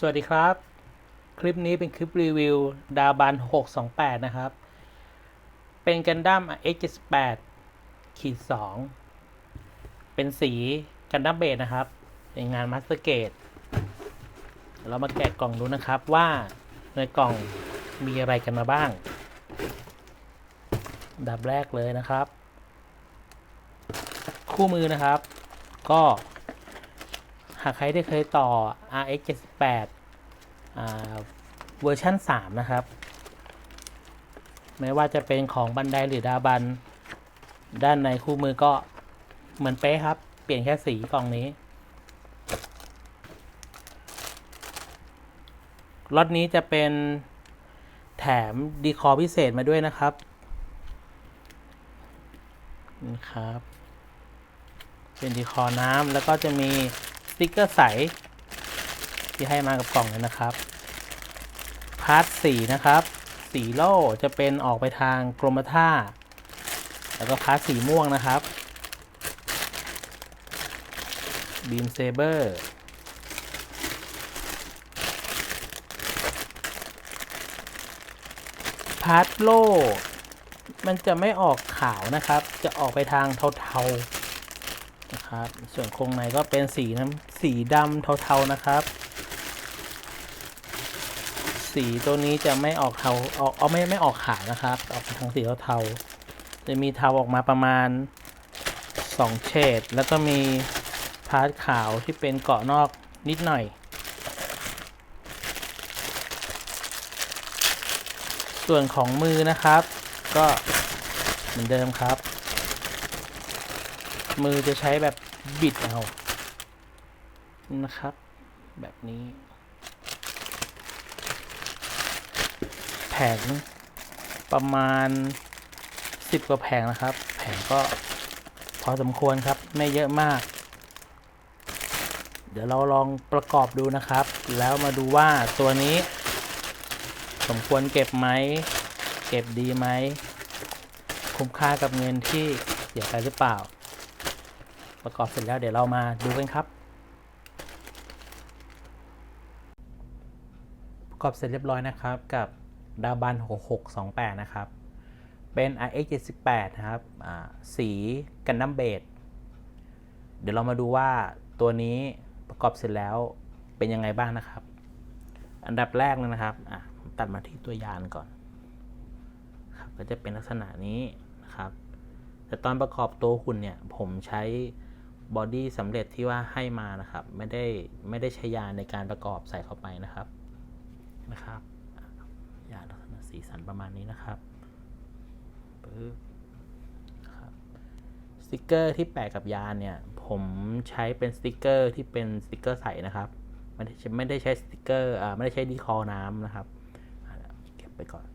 สวัสดีครับ คลิปนี้เป็นคลิปรีวิวดาบัน 628 นะครับ เป็นกันดั้ม X78 ขีด 2 เป็นสีกันดั้มเบสนะครับ เป็นงานมาสเตอร์เกตเรามาแกะกล่องดูนะครับว่าในกล่องมีอะไรกันมาบ้าง ดับแรกเลยนะครับ คู่มือนะครับ ก็ หากใครได้เคยต่อ RX 78เวอร์ชัน3 นะครับ ไม่ว่าจะเป็นของบันไดหรือดาบัน ด้านในคู่มือก็เหมือนเป๊ะครับ เปลี่ยนแค่สีกล่องนี้ล็อตนี้จะเป็นแถมดีคอพิเศษมาด้วยนะครับนี่ครับ เป็นดีคอน้ำแล้วก็จะมี ติกเกอร์ใส ที่ให้มากับกล่องเลยนะครับ พาร์ทสีนะครับ สีโล่จะเป็นออกไปทางกรมท่า แล้วก็พาร์ทสีม่วงนะครับบีมเซเบอร์พาร์ทโล่มันจะไม่ออกขาวนะครับ จะออกไปทางเทาๆ นะครับ ส่วนโครงในก็เป็นสีน้ำสีดำเทาๆนะครับ สีตัวนี้จะไม่ออกเทาออกเอาไม่ไม่ออกขาวนะครับ ออกไปทางสีเทาๆจะมีเทาออกมาประมาณ2เฉดแล้วก็มีพาร์ทขาวที่เป็นเกาะนอกนิดหน่อย ส่วนของมือนะครับ ก็เหมือนเดิมครับ มือจะใช้แบบบิดเอานะครับ แบบนี้ แผงประมาณ 10 กว่าแผงนะครับ แผงก็พอสมควรครับไม่เยอะมาก เดี๋ยวเราลองประกอบดูนะครับ แล้วมาดูว่าตัวนี้ สมควรเก็บไหม เก็บดีไหม คุ้มค่ากับเงินที่เสียไปหรือเปล่า ประกอบเสร็จแล้วเดี๋ยวเรามาดูกันครับ ประกอบเสร็จเรียบร้อยนะครับกับดาบัน 6628 นะครับ เป็น RX 78นะครับสีกันดั้มเบดเดี๋ยวเรามาดูว่าตัวนี้ประกอบเสร็จแล้วเป็นยังไงบ้างนะครับ อันดับแรกเลยนะครับตัดมาที่ตัวยานก่อนครับก็จะเป็นลักษณะนี้นะครับ แต่ตอนประกอบตัวหุ่นเนี่ยผมใช้ บอดี้สำเร็จที่ว่าให้มานะครับ ไม่ได้ไม่ได้ใช้ยานในการประกอบใส่เข้าไปนะครับนะครับยานลักษณะสีสันประมาณนี้นะครับปึ๊บครับสติกเกอร์ที่แปะกับยานเนี่ย ผมใช้เป็นสติกเกอร์ที่เป็นสติกเกอร์ใสนะครับไม่ได้ไม่ได้ใช้สติกเกอร์อ่าไม่ได้ใช้ดีคอน้ำนะครับเก็บไปก่อน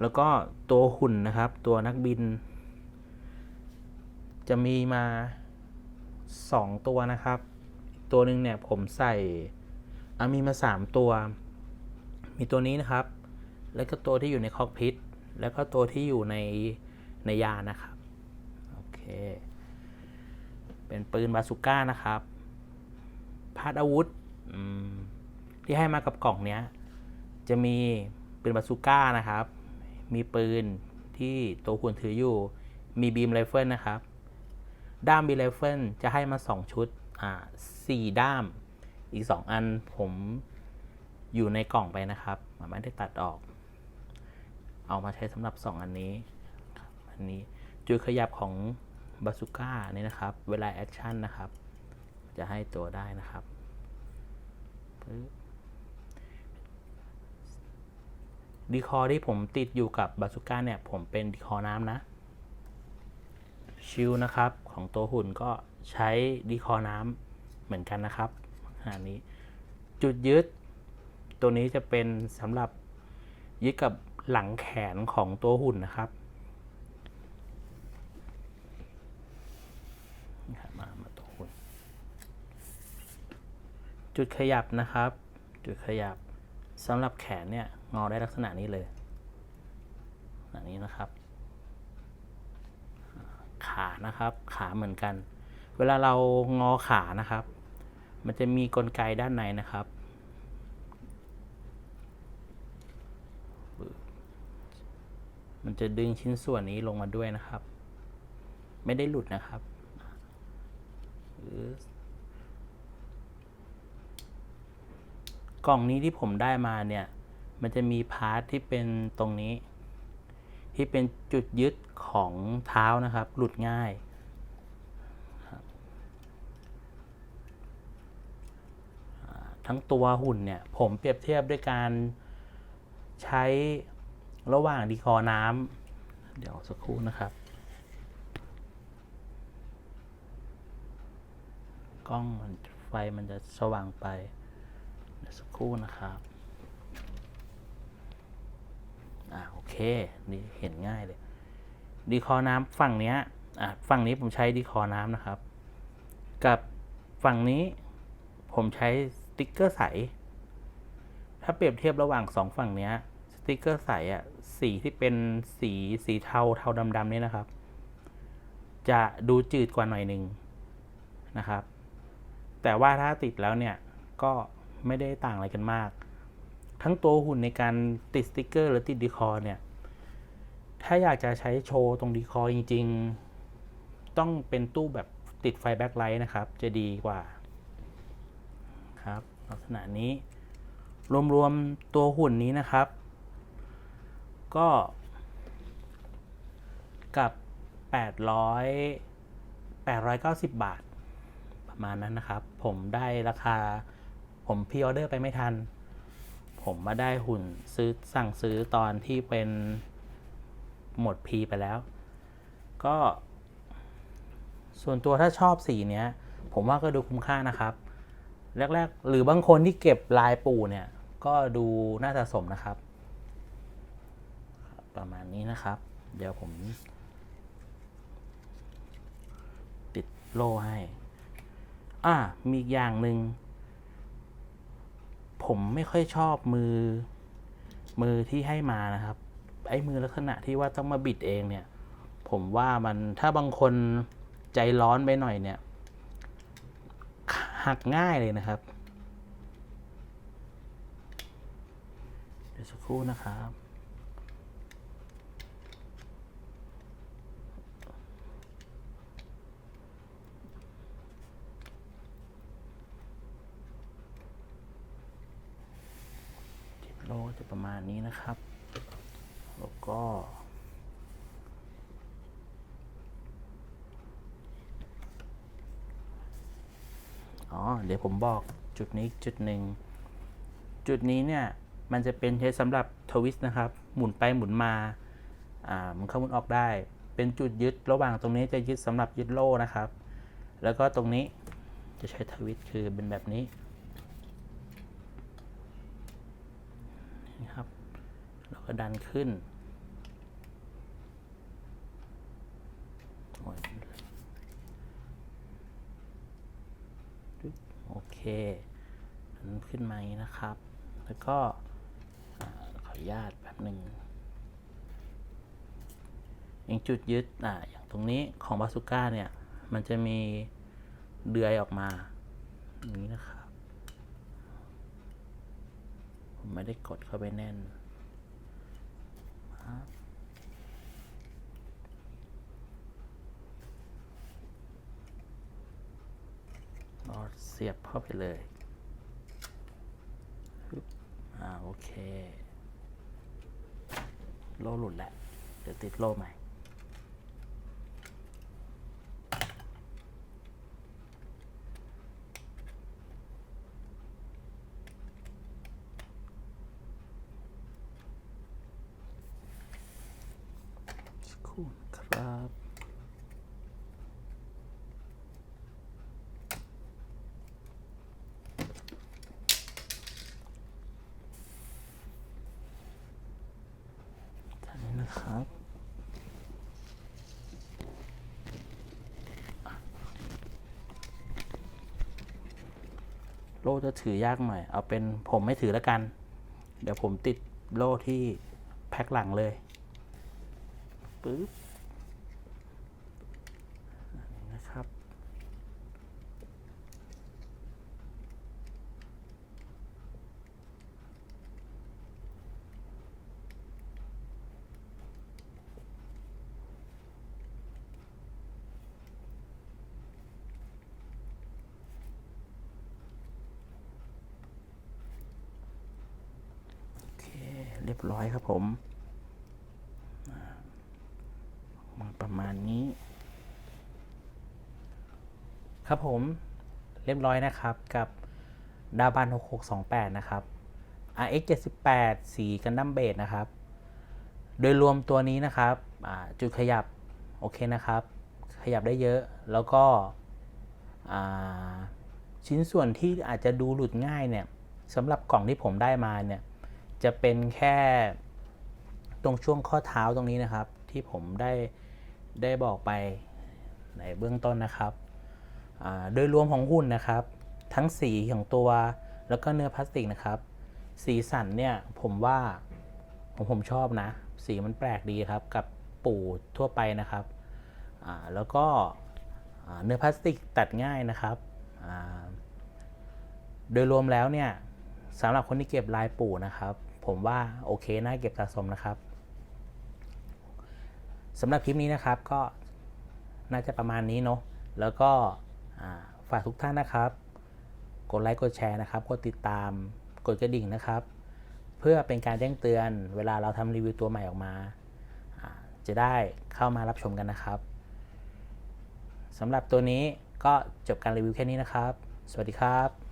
แล้วก็ตัวหุ่นนะครับ ตัวนักบิน จะมีมา 2 ตัวนะครับ ตัวหนึ่งเนี่ยผมใส่มีมา 3 ตัว มีตัวนี้นะครับ แล้วก็ตัวที่อยู่ในคอกพิทแล้วก็ตัวที่อยู่ในในยานนะครับ โอเค เป็นปืนบาสุก้านะครับ พาดอาวุธที่ให้มากับกล่องเนี้ย จะมีปืนบาสุก้านะครับ มีปืนที่ตัวคุณถืออยู่ มีบีมไรเฟิลนะครับ ด้ามบีไรเฟจะให้มา 2 ชุด อ่าสี่ด้าม อีก 2 อันผมอยู่ในกล่องไปนะครับไม่ได้ตัดออก เอามาใช้สำหรับ 2 อันนี้ อันนี้จุดขยับของบาสุก้านี่นะครับ เวลาแอคชั่นนะครับ จะให้ตัวได้นะครับดีคอที่ผมติดอยู่กับบาสุก้าเนี่ย ผมเป็นดีคอน้ำนะ ชิลนะครับ ของตัวหุ่นก็ใช้ดีคอน้ำเหมือนกันนะครับอันนี้จุดยึด ตัวนี้จะเป็นสำหรับยึดกับหลังแขนของตัวหุ่นนะครับมามาตัวหุ่น จุดขยับนะครับ จุดขยับสำหรับแขนเนี่ยงอได้ลักษณะนี้เลยแบบนี้นะครับ ขานะครับ ขาเหมือนกัน เวลาเรางอขานะครับ มันจะมีกลไกด้านในนะครับ มันจะดึงชิ้นส่วนนี้ลงมาด้วยนะครับ ไม่ได้หลุดนะครับกล่องนี้ที่ผมได้มาเนี่ย มันจะมีพาร์ทที่เป็นตรงนี้ ที่เป็นจุดยึดของเท้านะครับ หลุดง่ายทั้งตัวหุ่นเนี่ย ผมเปรียบเทียบด้วยการใช้ระหว่างดีคอน้ำเดี๋ยวสักครู่นะครับ กล้องมันไฟมันจะสว่างไปสักครู่นะครับ อ่าโอเคนี่เห็นง่ายเลย ดีคอน้ำฝั่งเนี้ยอะฝั่งนี้ผมใช้ดีคอน้ำนะครับ กับฝั่งนี้ผมใช้สติ๊กเกอร์ใส ถ้าเปรียบเทียบระหว่างสองฝั่งเนี้ยสติ๊กเกอร์ใสอะสีที่เป็นสีสีเทาเทาดำๆนี่นะครับ จะดูจืดกว่าหน่อยหนึ่งนะครับ แต่ว่าถ้าติดแล้วเนี่ยก็ไม่ได้ต่างอะไรกันมาก ทั้งตัวหุ่นในการติดสติกเกอร์หรือติดดีคอร์เนี่ย ถ้าอยากจะใช้โชว์ตรงดีคอร์จริง ๆ ต้องเป็นตู้แบบติดไฟแบ็คไลท์นะครับ จะดีกว่า ครับ ลักษณะนี้ รวมๆตัวหุ่นนี้นะครับ ก็ กับ 800 890 บาท ประมาณนั้นนะครับ ผมได้ราคาผมพ r ออเดอร์ไปไม่ทัน ผมมาได้หุ่นซื้อสั่งซื้อตอนที่เป็นหมดพีไปแล้ว ก็ ส่วนตัวถ้าชอบสีเนี้ย ผมว่าก็ดูคุ้มค่านะครับ แรก ๆ หรือบางคนที่เก็บลายปูเนี่ย ก็ดูน่าจะสมนะครับ ประมาณนี้นะครับ เดี๋ยวผม ติดโล่ให้ อ่ามีอีกอย่างหนึ่ง ผมไม่ค่อยชอบมือ มือที่ให้มานะครับ ไอ้มือลักษณะที่ว่าต้องมาบิดเองเนี่ย ผมว่ามันถ้าบางคนใจร้อนไปหน่อยเนี่ย หักง่ายเลยนะครับ เดี๋ยวสักครู่นะครับ ทิปโลจะประมาณนี้นะครับ แล้วก็ อ๋อ เดี๋ยวผมบอกจุดนี้จุดหนึ่ง จุดนี้เนี่ย มันจะเป็นใช้สำหรับทวิสต์นะครับ หมุนไปหมุนมา อ่าหมันเข้าหมุนออกได้ เป็นจุดยึดระหว่างตรงนี้จะยึดสำหรับยึดโล่นะครับ แล้วก็ตรงนี้จะใช้ทวิสต์คือเป็นแบบนี้ นี่ครับแล้วก็ดันขึ้นโอเคดันขึ้นมาอย่างนี้นะครับ แล้วก็ขออนุญาตแป๊บหนึ่งอย่างจุดยึดอ่าอย่างตรงนี้ของบาสุก้าเนี่ย มันจะมีเดือยออกมาอย่างนี้นะครับ ผม ไม่ได้กดเข้าไปแน่นรับก็เสียบเข้าไปเลยอ่าโอเค โลหลุดแล้ว เดี๋ยวติดโลใหม่ สักครู่นะครับ ท่านนี้นะครับ โล่จะถือยากหน่อย เอาเป็นผมไม่ถือแล้วกัน เดี๋ยวผมติดโล่ที่แพ็คหลังเลยปึ๊บอันนี้นะครับ โเร้อยครับผมมาประมาณนี้ ครับผมเรียบร้อยนะครับกับดาบัน 6628 นะครับ RX 78สีกันดั้มเบสนะครับ โดยรวมตัวนี้นะครับจุดขยับ โอเคนะครับ ขยับได้เยอะแล้วก็ชิ้นส่วนที่อาจจะดูหลุดง่ายเนี่ยสำหรับกล่องที่ผมได้มาเนี่ย จะเป็นแค่ตรงช่วงข้อเท้าตรงนี้นะครับ ที่ผมได้ได้บอกไปในเบื้องต้นนะครับโดยรวมของหุ่นนะครับ ทั้งสีของตัวแล้วก็เนื้อพลาสติกนะครับ สีสันเนี่ยผมว่าผมผมชอบนะ สีมันแปลกดีครับกับปู่ทั่วไปนะครับแล้วก็เนื้อพลาสติกตัดง่ายนะครับ โดยรวมแล้วเนี่ยสำหรับคนที่เก็บลายปู่นะครับ ผมว่าโอเคน่าเก็บสะสมนะครับสำหรับคลิปนี้นะครับก็น่าจะประมาณนี้เนาะแล้วก็ฝากทุกท่านนะครับ กดไลค์กดแชร์นะครับ กดติดตามกดกระดิ่งนะครับ เพื่อเป็นการแจ้งเตือน เวลาเราทำรีวิวตัวใหม่ออกมา จะได้เข้ามารับชมกันนะครับสำหรับตัวนี้ก็จบการรีวิวแค่นี้นะครับ สวัสดีครับ